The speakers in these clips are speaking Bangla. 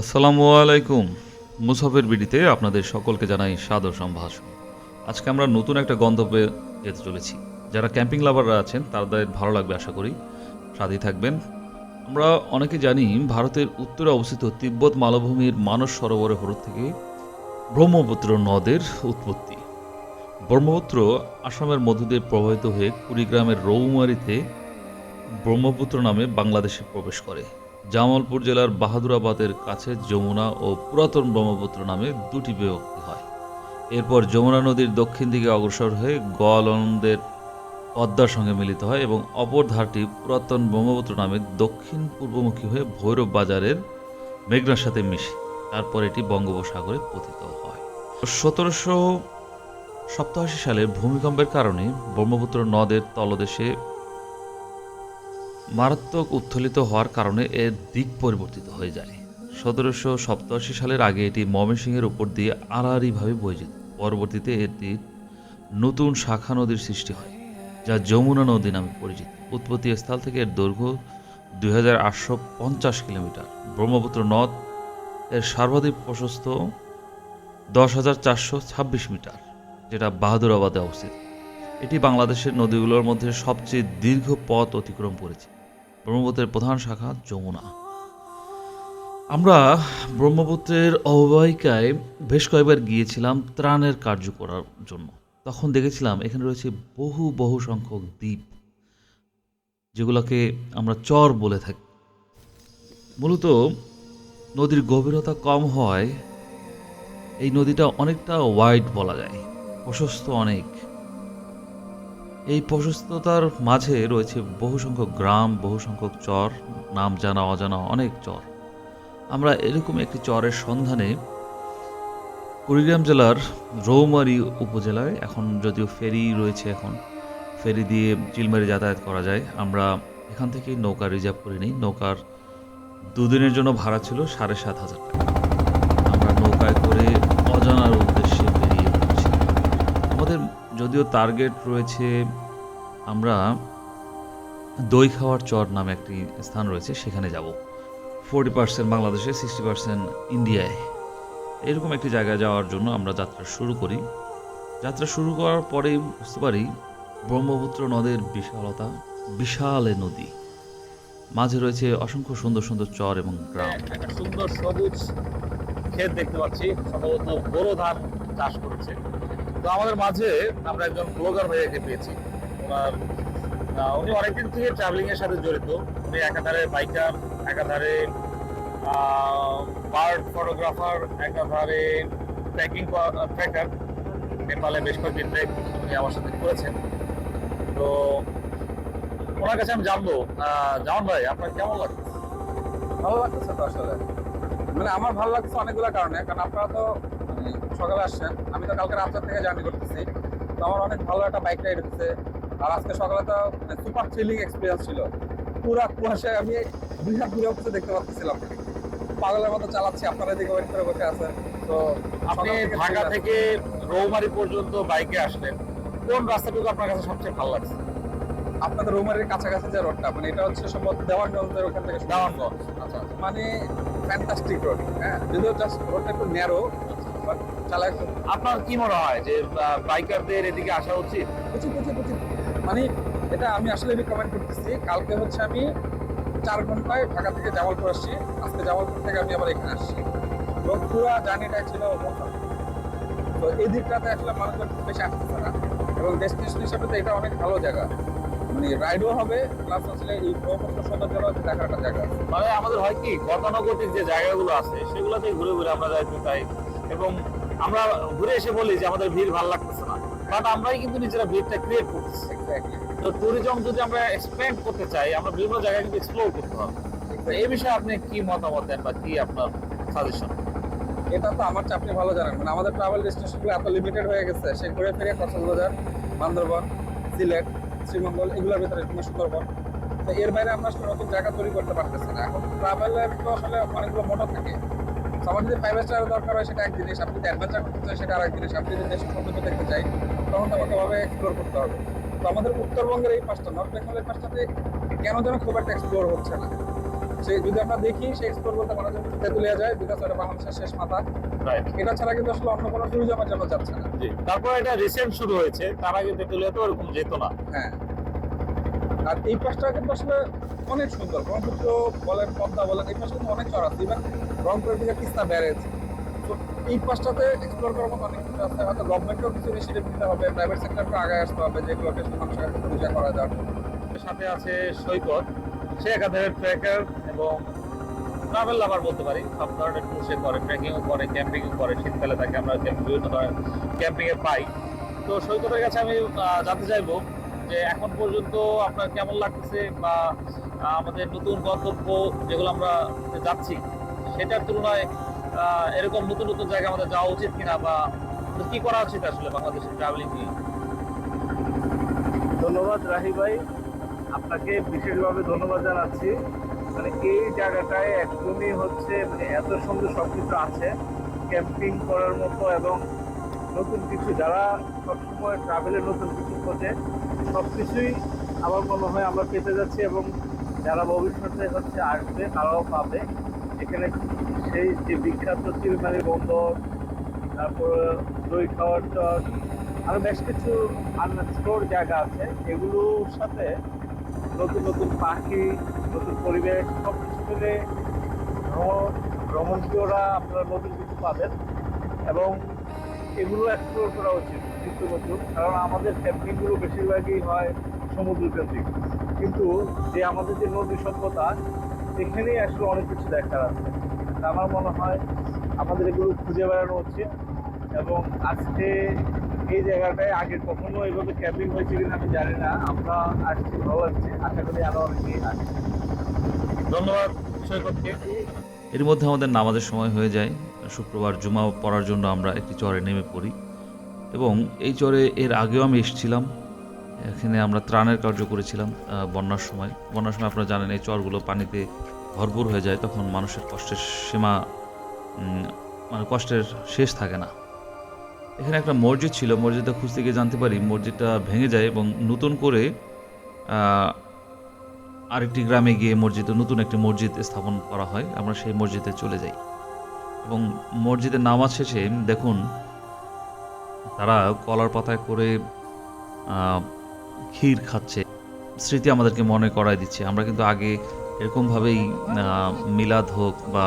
আসসালামু আলাইকুম। মুসাফের বিডিতে আপনাদের সকলকে জানাই সাদর সম্ভাষণ। আজকে আমরা নতুন একটা গন্তব্যে যেতে চলেছি। যারা ক্যাম্পিং লাভাররা আছেন, তাদের ভালো লাগবে আশা করি। সাথেই থাকবেন। আমরা অনেকে জানি ভারতের উত্তরে অবস্থিত তিব্বত মালভূমির মানস সরোবরের হ্রদ থেকে ব্রহ্মপুত্র নদের উৎপত্তি। ব্রহ্মপুত্র আসামের মধ্য দিয়ে প্রবাহিত হয়ে কুড়িগ্রামের রৌমারিতে ব্রহ্মপুত্র নামে বাংলাদেশে প্রবেশ করে। জামালপুর জেলার বাহাদুরাবাদের কাছে যমুনা ও পুরাতন ব্রহ্মপুত্র নামে দুটি বিভক্তি হয়। এরপর যমুনা নদীর দক্ষিণ দিকে অগ্রসর হয়ে গোয়ালন্দের পদ্মার সঙ্গে মিলিত হয় এবং অপর ধারটি পুরাতন ব্রহ্মপুত্র নামে দক্ষিণ পূর্বমুখী হয়ে ভৈরব বাজারের মেঘনার সাথে মিশে। তারপর এটি বঙ্গোপসাগরে পতিত হয়। সতেরোশো সপ্তাশি সালে ভূমিকম্পের কারণে ব্রহ্মপুত্র নদের তলদেশে মারাত্মক উত্থলিত হওয়ার কারণে এর দিক পরিবর্তিত হয়ে যায়। সতেরোশো সপ্তাশি সালের আগে এটি ময়মনসিংহের উপর দিয়ে আড়াআড়িভাবে বয়ে যেত। পরবর্তীতে এটি নতুন শাখা নদীর সৃষ্টি হয়, যা যমুনা নদী নামে পরিচিত। উৎপত্তি স্থল থেকে এর দৈর্ঘ্য দুই হাজার আটশো পঞ্চাশ কিলোমিটার। ব্রহ্মপুত্র নদ এর সর্বাধিক প্রশস্ত দশ হাজার চারশো ছাব্বিশ মিটার, যেটা বাহাদুরাবাদে অবস্থিত। এটি বাংলাদেশের নদীগুলোর মধ্যে সবচেয়ে দীর্ঘ পথ অতিক্রম করেছে। ব্রহ্মপুত্রের প্রধান শাখা যমুনা। আমরা ব্রহ্মপুত্রের অববাহিকায় বেশ কয়েকবার গিয়েছিলাম ত্রাণের কার্য করার জন্য। তখন দেখেছিলাম এখানে রয়েছে বহু বহু সংখ্যক দ্বীপ, যেগুলোকে আমরা চর বলে থাকি। মূলত নদীর গভীরতা কম হয়, এই নদীটা অনেকটা ওয়াইড বলা যায়, প্রশস্ত অনেক। এই প্রশস্ততার মাঝে রয়েছে বহু সংখ্যক গ্রাম বহু সংখ্যক চর, নাম জানা, অজানা অনেক চর। আমরা এরকম একটি চরের সন্ধানে কুড়িগ্রাম জেলার রৌমারি উপজেলায় এখন যদিও ফেরি রয়েছে এখন, ফেরি দিয়ে চিলমারি যাতায়াত করা যায়। আমরা এখান থেকেই নৌকা রিজার্ভ করে নিই। নৌকার দুদিনের জন্য ভাড়া ছিল সাড়ে সাত হাজার টাকা। আমরা নৌকায় করে অজানার উদ্দেশ্যে বেরিয়ে পড়ছি আমাদের যদিও টার্গেট রয়েছে, আমরা দই খাওয়ার চর নামে একটি স্থান রয়েছে, সেখানে যাব। ফোরটি পার্সেন্ট বাংলাদেশে সিক্সটি পার্সেন্ট ইন্ডিয়ায়। এরকম একটি জায়গায় যাওয়ার জন্য আমরা যাত্রা শুরু করি। যাত্রা শুরু করার পরেই বুঝতে পারি, ব্রহ্মপুত্র নদের বিশালতা, বিশাল নদী। মাঝে রয়েছে অসংখ্য সুন্দর সুন্দর চর এবং গ্রাম। সুন্দর সবুজ ক্ষেত দেখতে পাচ্ছি, সম্ভবত বোরো ধান চাষ করেছে। তো আমাদের মাঝে আমরা একজন ব্লগার ভাইয়াকে পেয়েছি। ওনার উনি অনেকদিন থেকে ট্রাভেলিং এর সাথে জড়িত। উনি একাধারে বাইকার একাধারে বার্ড ফটোগ্রাফার একাধারে ট্রেকিং ট্রেকার নেপালে বেশ কয়েকদিন ট্রেক উনি আমার সাথে করেছেন। তো ওনার কাছে আমি জানব জামান ভাই, আপনার কেমন লাগছে? ভালো লাগতেছে তো আসলে। মানে আমার ভালো লাগছে অনেকগুলো কারণে, কারণ আপনারা তো মানে সকালে আসছেন আমি তো কালকে রাত্রে থেকে জার্নি করতেছি। তো আমার অনেক ভালো একটা বাইক রাইড হচ্ছে আর আজকে সকালে তো সুপার থ্রিলিং এক্সপিরিয়েন্স ছিল। পুরা কুয়াশায় আমি দুই হাত দূরে অবস্থা দেখতে পাচ্ছিলাম। পাগলের মতো চালাচ্ছি আপনারা এদিকে ওয়েট করে বসে আছেন। তো আপনি ঢাকা থেকে রৌমারি পর্যন্ত বাইকে আসলেন। কোন রাস্তাটুকু আপনার কাছে সবচেয়ে ভালো লাগছে? আপনাদের রুমারের কাছাকাছি যে রোডটা মানে এটা হচ্ছে সম্ভবত দেওয়ানগঞ্জের ওখান থেকে। দেওয়ানগঞ্জ। আচ্ছা মানে ফ্যান্টাস্টিক রোড হ্যাঁ? যদিও জাস্ট রোডটা একটু ন্যারো আপনার কি মনে হয় যে বাইকারদের এদিকে আসা উচিত? প্রচুর প্রচুর প্রচুর মানে এটা আমি আসলে রিকমেন্ড করতেছি কালকে হচ্ছে আমি চার ঘন্টায় ঢাকা থেকে জামালপুর আসছি। আজকে জামালপুর থেকে আমি আবার এখানে আসছি। এবং পুরো জার্নিটা ছিল তো এই দিকটাতে আসলে মানুষজন খুব বেশি আসতেছে না। এবং ডেস্টিনেশন হিসেবে তো এটা অনেক ভালো জায়গা। মানে রাইডও হবে প্লাস আসলে এই ব্রহ্মপুত্র সৌন্দর্য দেখার একটা জায়গা। মানে আমাদের হয় কি গতানুগতিক যে জায়গাগুলো আছে সেগুলোতে ঘুরে ঘুরে আমরা যাইতে চাই এবং আমরা ঘুরে এসে বলি যে আমাদের ভিড় ভালো লাগতেছে না। কারণ আমরাই কিন্তু নিজেরা ভিড়টা ক্রিয়েট করতেছি। তো ট্যুরিজম যদি আমরা এক্সপ্যান্ড করতে চাই আমরা বিভিন্ন জায়গায় কিন্তু এক্সপ্লোর করতে হবে তো এই বিষয়ে আপনি কি মতামত দেন বা কি আপনার সাজেশন এটা তো আমার চাপনি ভালো জানেন। মানে আমাদের ট্রাভেল ডেস্টিনেশনগুলো এত লিমিটেড হয়ে গেছে। সে ঘুরে ফিরে কক্সবাজার বান্দরবান সিলেট শ্রীমঙ্গল এগুলোর ভিতরে কোনো সুন্দরবন। তো এর বাইরে আমরা নতুন জায়গা তৈরি করতে পারতেছি না। এখন ট্রাভেলের তো আসলে অনেকগুলো মোটর থাকে। আমার যদি ফাইভ স্টার দরকার হয় সেটা এক জিনিস আপনি যদি অ্যাডভেঞ্চার করতে চাই সেটা আরেক জিনিস আপনি যদি দেশের সৌন্দর্য দেখতে চাই তখন তো আমাকে ভাবে এক্সপ্লোর করতে হবে। তো আমাদের উত্তরবঙ্গের এই পাঁচটা নর্থ বেঙ্গলের পাঁচটাতে কেন যেন খুব একটা এক্সপ্লোর হচ্ছে না। সে যদি আমরা দেখি সে এক্সপ্লোর করতে মানুষ জন্য তেতুলিয়া যায় বিকজ এটা বাংলাদেশের শেষ মাথা। এটা ছাড়া কিন্তু আসলে অন্য কোনো ট্যুরিজমের জন্য যাচ্ছে না। তারপর এটা রিসেন্ট শুরু হয়েছে তার আগে তেতুলিয়াতে ওরকম যেত না। হ্যাঁ। আর এই পাশটা কিন্তু আসলে অনেক সুন্দর। ব্রহ্মপুত্র বলেন, পদ্মা বলেন, এই পাশে কিন্তু অনেক চর আছে। ইভেন রংপুরের দিকে তিস্তা ব্যারেজ। তো এই পাশটাতে এক্সপ্লোর করার মতো অনেক কিছু আছে। হয়তো গভর্নমেন্টকেও কিছু ইনিশিয়েটিভ নিতে হবে প্রাইভেট সেক্টরকে আগে আসতে হবে যেগুলোকে মানুষের পরিচয় করা যায়। সাথে আছে সৈকত। সে একাধারে ট্রেকার এবং ট্রাভেল লাভার বলতে পারি। সব ধরনের ট্যুর সে করে ট্রেকিংও করে ক্যাম্পিংও করে। শীতকালে তাকে আমরা বিভিন্ন ধরনের ক্যাম্পিংয়ে পাই। তো সৈকতের কাছে আমি জানতে চাইব যে এখন পর্যন্ত আপনার কেমন লাগতেছে বা আমাদের নতুন গন্তব্য যেগুলো আমরা যাচ্ছি, সেটার তুলনায় এরকম নতুন নতুন জায়গা আমাদের যাওয়া উচিত কিনা বা কি করা উচিত আসলে বাংলাদেশের ট্রাভেলিং নিয়ে? ধন্যবাদ রাহি ভাই। আপনাকে বিশেষভাবে ধন্যবাদ জানাচ্ছি। মানে এই জায়গাটায় একদমই হচ্ছে মানে এত সুন্দর সব কিছু আছে। ক্যাম্পিং করার মতো এবং নতুন কিছু, যারা সবসময় ট্রাভেলের নতুন কিছু খোঁজে সব কিছুই আমার মনে হয় আমরা পেতে যাচ্ছি এবং যারা ভবিষ্যতে হচ্ছে আসবে, তারাও পাবে। এখানে সেই যে বিখ্যাত চিলমারি বন্দর, তারপর দই খাওয়ার চর আরও বেশ কিছু আনএক্সপ্লোর জায়গা আছে। এগুলোর সাথে নতুন নতুন পাখি, নতুন পরিবেশ সব কিছু মিলে ভ্রমণ ভ্রমণপ্রিয়রা আপনারা নতুন কিছু পাবেন। এবং এগুলো এক্সপ্লোর করা উচিত। নতুন কারণ আমাদের ক্যাম্পিংগুলো বেশিরভাগই হয় সমুদ্র কেন্দ্রিক কিন্তু যে আমাদের যে নদী সভ্যতা, এখানেই আসলে অনেক কিছু দেখার আছে। আমার মনে হয় আমাদের এগুলো খুঁজে বেড়ানো উচিত এবং আজকে এই জায়গাটায় আগে কখনো এইভাবে ক্যাম্পিং হয়েছে কিনা আমি জানি না। আমরা আসছি, ভালো লাগছে। আশা করি আরও অনেকেই আসছে ধন্যবাদ এর মধ্যে আমাদের নামাজের সময় হয়ে যায়। শুক্রবার জুমা পড়ার জন্য আমরা একটি চরে নেমে পড়ি। এবং এই চরে এর আগেও আমি এসেছিলাম। এখানে আমরা ত্রাণের কার্য করেছিলাম বন্যার সময়। বন্যার সময় আপনারা জানেন, এই চরগুলো পানিতে ভরপুর হয়ে যায়, তখন মানুষের কষ্টের সীমা মানে কষ্টের শেষ থাকে না। এখানে একটা মসজিদ ছিল, মসজিদটা খুঁজতে গিয়ে জানতে পারি, মসজিদটা ভেঙে যায় এবং নতুন করে আরেকটি গ্রামে গিয়ে মসজিদে, নতুন একটি মসজিদ স্থাপন করা হয়। আমরা সেই মসজিদে চলে যাই। এবং মসজিদের নামাজ শেষে, দেখুন তারা কলার পাতায় করে ক্ষীর খাচ্ছে। স্মৃতি আমাদেরকে মনে করায় দিচ্ছে। আমরা কিন্তু আগে এরকমভাবেই মিলাদ হোক বা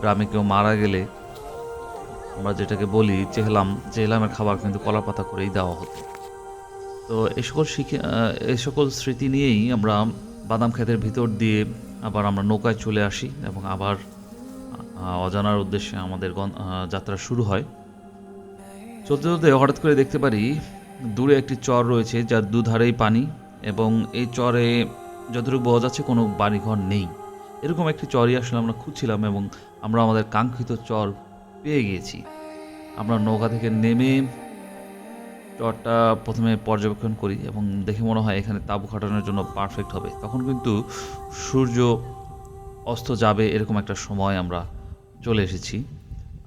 গ্রামে কেউ মারা গেলে আমরা যেটাকে বলি চেহলাম, চেহলামের খাবার কিন্তু কলার পাতা করেই দেওয়া হতো। তো এই সকল শিখে এই সকল স্মৃতি নিয়েই আমরা বাদাম ক্ষেতের ভিতর দিয়ে আবার আমরা নৌকায় চলে আসি এবং আবার অজানার উদ্দেশ্যে আমাদের যাত্রা শুরু হয়। চলতে চলতে হঠাৎ করে দেখতে পারি দূরে একটি চর রয়েছে, যার দুধারেই পানি এবং এই চরে যতটুকু বোঝা যাচ্ছে কোনো বাড়িঘর নেই। এরকম একটি চরই আসলে আমরা খুঁজছিলাম এবং আমরা আমাদের কাঙ্ক্ষিত চর পেয়ে গিয়েছি। আমরা নৌকা থেকে নেমে চরটা প্রথমে পর্যবেক্ষণ করি এবং দেখে মনে হয় এখানে তাঁবু খাটানোর জন্য পারফেক্ট হবে। তখন কিন্তু সূর্য অস্ত যাবে এরকম একটা সময় আমরা চলে এসেছি।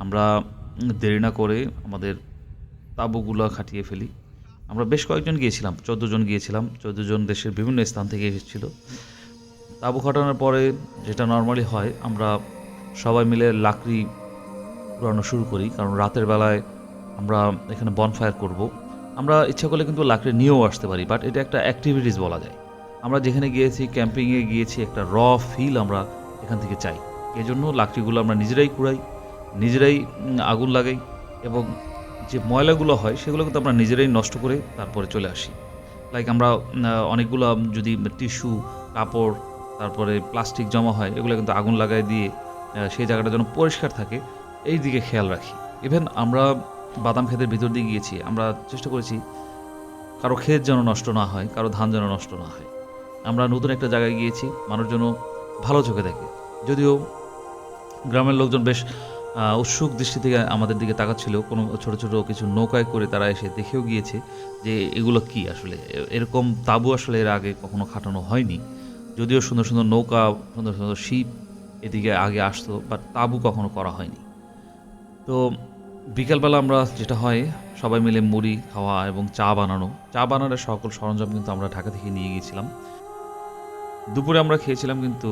আমরা দেরি না করে আমাদের তাঁবুগুলো খাটিয়ে ফেলি। আমরা বেশ কয়েকজন গিয়েছিলাম, চোদ্দ জন গিয়েছিলাম, চোদ্দ জন দেশের বিভিন্ন স্থান থেকে এসেছিল। তাঁবু খাটানোর পরে যেটা নর্মালি হয়, আমরা সবাই মিলে লাকড়ি পুরানো শুরু করি, কারণ রাতের বেলায় আমরা এখানে বনফায়ার করব। আমরা ইচ্ছা করলে কিন্তু লাকড়ি নিয়েও আসতে পারি বাট এটা একটা অ্যাক্টিভিটিস বলা যায়। আমরা যেখানে গিয়েছি ক্যাম্পিংয়ে গিয়েছি, একটা র ফিল আমরা এখান থেকে চাই। এজন্য লাকড়িগুলো আমরা নিজেরাই কুড়াই, নিজেরাই আগুন লাগাই এবং যে ময়লাগুলো হয়, সেগুলো কিন্তু আমরা নিজেরাই নষ্ট করে তারপরে চলে আসি। লাইক আমরা অনেকগুলো যদি টিস্যু কাপড়, তারপরে প্লাস্টিক জমা হয়, এগুলো কিন্তু আগুন লাগাই দিয়ে সেই জায়গাটা যেন পরিষ্কার থাকে, এই দিকে খেয়াল রাখি। ইভেন আমরা বাদাম ক্ষেতের ভিতর দিয়ে গিয়েছি, আমরা চেষ্টা করেছি কারও ক্ষেত যেন নষ্ট না হয়, কারও ধান যেন নষ্ট না হয়। আমরা নতুন একটা জায়গায় গিয়েছি, মানুষ যেন ভালো চোখে দেখে। যদিও গ্রামের লোকজন বেশ উৎসুক দৃষ্টি থেকে আমাদের দিকে তাকাচ্ছিল। কোনো ছোট ছোট কিছু নৌকায় করে তারা এসে দেখেও গিয়েছে যে এগুলো কি আসলে। এরকম তাঁবু আসলে এর আগে কখনো খাটানো হয়নি। যদিও সুন্দর সুন্দর নৌকা, সুন্দর সুন্দর শিপ এদিকে আগে আসতো বাট তাঁবু কখনো করা হয়নি। তো বিকালবেলা আমরা যেটা হয়, সবাই মিলে মুড়ি খাওয়া এবং চা বানানো। চা বানানোর সকল সরঞ্জাম কিন্তু আমরা ঢাকা থেকে নিয়ে গিয়েছিলাম। দুপুরে আমরা খেয়েছিলাম কিন্তু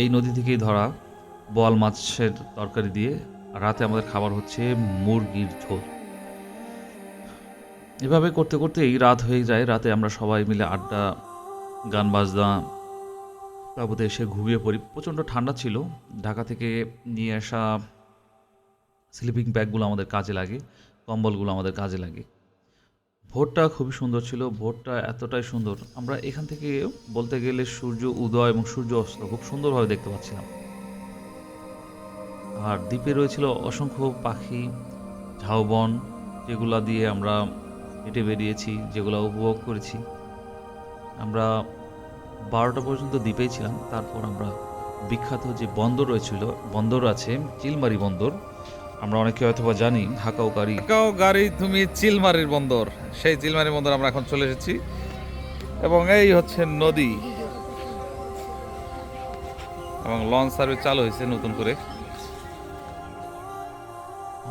এই নদী থেকেই ধরা বোয়াল মাছের তরকারি দিয়ে রাতে আমাদের খাবার হচ্ছে মুরগির ঝোল। এভাবে করতে করতেই রাত হয়ে যায়। রাতে আমরা সবাই মিলে আড্ডা, গান বাজনা, তারপরে এসে ঘুমিয়ে পড়ি। প্রচণ্ড ঠান্ডা ছিল। ঢাকা থেকে নিয়ে আসা স্লিপিং ব্যাগগুলো আমাদের কাজে লাগে, কম্বলগুলো আমাদের কাজে লাগে। ভোরটা খুবই সুন্দর ছিল। ভোরটা এতটাই সুন্দর। আমরা এখান থেকে বলতে গেলে সূর্য উদয় এবং সূর্য অস্ত খুব সুন্দরভাবে দেখতে পাচ্ছিলাম। আর দ্বীপে রয়েছিল অসংখ্য পাখি, ঝাউবন, যেগুলো দিয়ে আমরা হেঁটে বেরিয়েছি, যেগুলো উপভোগ করেছি। আমরা বারোটা পর্যন্ত দ্বীপেই ছিলাম, তারপর আমরা বিখ্যাত যে বন্দর রয়েছিল, বন্দর আছে, চিলমারি বন্দর। আমরা অনেকে হয়তো বা জানি ঢাকাও গাড়ি। ঢাকাও গাড়ি, তুমি চিলমারির বন্দর। সেই চিলমারির বন্দর আমরা এখন চলে এসেছি। এবং এই হচ্ছে নদী। এবং লঞ্চ সার্ভিস চালু হয়েছে নতুন করে।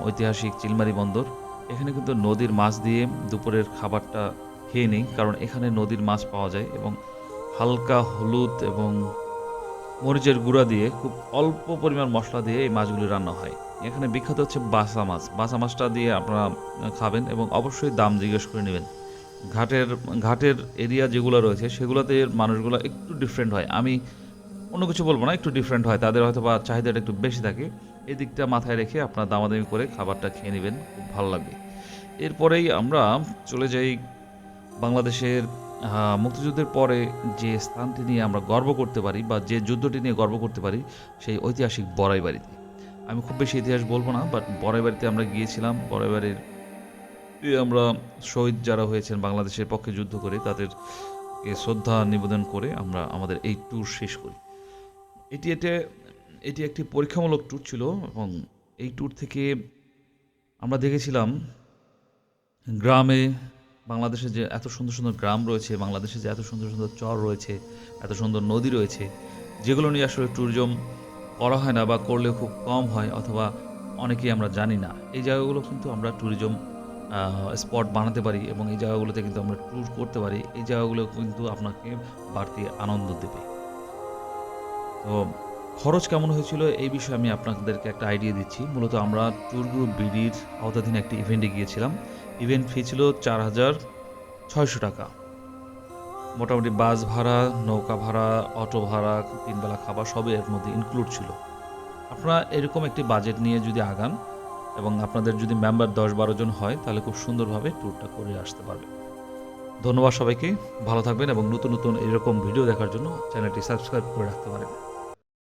ঐতিহাসিক চিলমারি বন্দর। এখানে কিন্তু নদীর মাছ দিয়ে দুপুরের খাবারটা খেয়ে নিই, কারণ এখানে নদীর মাছ পাওয়া যায় এবং হালকা হলুদ এবং মরিচের গুঁড়া দিয়ে খুব অল্প পরিমাণ মশলা দিয়ে এই মাছগুলি রান্না হয়। এখানে বিখ্যাত হচ্ছে বাসা মাছ। বাসা মাছটা দিয়ে আপনারা খাবেন এবং অবশ্যই দাম জিজ্ঞেস করে নেবেন। ঘাটের ঘাটের এরিয়া যেগুলো রয়েছে, সেগুলোতে মানুষগুলো একটু ডিফারেন্ট হয়। আমি অন্য কিছু বলব না, একটু ডিফারেন্ট হয়। তাদের হয়তো বা চাহিদাটা একটু বেশি থাকে। এই দিকটা মাথায় রেখে আপনার দামাদামি করে খাবারটা খেয়ে নেবেন, খুব ভালো লাগবে। এরপরেই আমরা চলে যাই বাংলাদেশের মুক্তিযুদ্ধের পরে যে স্থানটি নিয়ে আমরা গর্ব করতে পারি বা যে যুদ্ধটি নিয়ে গর্ব করতে পারি, সেই ঐতিহাসিক বড়াই বাড়িতে। আমি খুব বেশি ইতিহাস বলব না বাট বড়াই বাড়িতে আমরা গিয়েছিলাম। বড়াই বাড়ির আমরা শহীদ যারা হয়েছেন বাংলাদেশের পক্ষে যুদ্ধ করে, তাদেরকে শ্রদ্ধা নিবেদন করে আমরা আমাদের এই ট্যুর শেষ করি। এটি এটা এটি একটি পরীক্ষামূলক ট্যুর ছিল এবং এই ট্যুর থেকে আমরা দেখেছিলাম গ্রামে বাংলাদেশে যে এত সুন্দর সুন্দর গ্রাম রয়েছে, বাংলাদেশে যে এত সুন্দর সুন্দর চর রয়েছে, এত সুন্দর নদী রয়েছে, যেগুলো নিয়ে আসলে ট্যুরিজম করা হয় না বা করলে খুব কম হয় অথবা অনেকেই আমরা জানি না। এই জায়গাগুলো কিন্তু আমরা ট্যুরিজম স্পট বানাতে পারি এবং এই জায়গাগুলোতে কিন্তু আমরা ট্যুর করতে পারি। এই জায়গাগুলো কিন্তু আপনাকে বাড়তি আনন্দ দেবে। তো খরচ কেমন হয়েছিল এই বিষয়ে আমি আপনাদেরকে একটা আইডিয়া দিচ্ছি। মূলত আমরা ট্যুর গ্রুপ বিডির আওতাধীন একটি ইভেন্টে গিয়েছিলাম। ইভেন্ট ফি ছিল চার হাজার ছয়শো টাকা। মোটামুটি বাস ভাড়া, নৌকা ভাড়া, অটো ভাড়া, তিনবেলা খাবার সবই এর মধ্যে ইনক্লুড ছিল। আপনারা এরকম একটি বাজেট নিয়ে যদি আগান এবং আপনাদের যদি মেম্বার দশ বারো জন হয়, তাহলে খুব সুন্দরভাবে ট্যুরটা করে আসতে পারবে ধন্যবাদ সবাইকে। ভালো থাকবেন এবং নতুন নতুন এরকম ভিডিও দেখার জন্য চ্যানেলটি সাবস্ক্রাইব করে রাখতে পারেন।